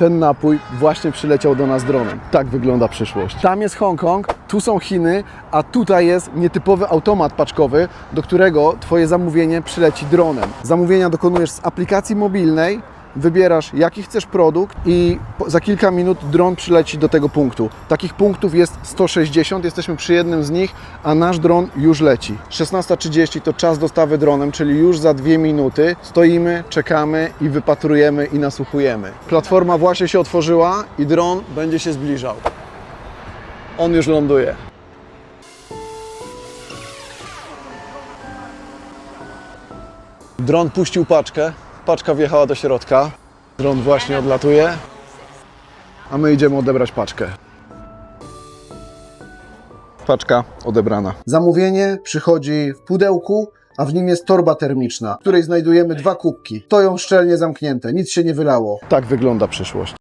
ten napój właśnie przyleciał do nas dronem. Tak wygląda przyszłość. Tam jest Hongkong, tu są Chiny, a tutaj jest nietypowy automat paczkowy, do którego Twoje zamówienie przyleci dronem. Zamówienia dokonujesz z aplikacji mobilnej, wybierasz jaki chcesz produkt i za kilka minut dron przyleci do tego punktu. Takich punktów jest 160, jesteśmy przy jednym z nich, a nasz dron już leci. 16.30 to czas dostawy dronem, czyli już za dwie minuty stoimy, czekamy i wypatrujemy i nasłuchujemy. Platforma właśnie się otworzyła i dron będzie się zbliżał. On już ląduje. Dron puścił paczkę, paczka wjechała do środka. Dron właśnie odlatuje, a my idziemy odebrać paczkę. Paczka odebrana. Zamówienie przychodzi w pudełku, a w nim jest torba termiczna, w której znajdujemy dwa kubki. Stoją szczelnie zamknięte, nic się nie wylało. Tak wygląda przyszłość.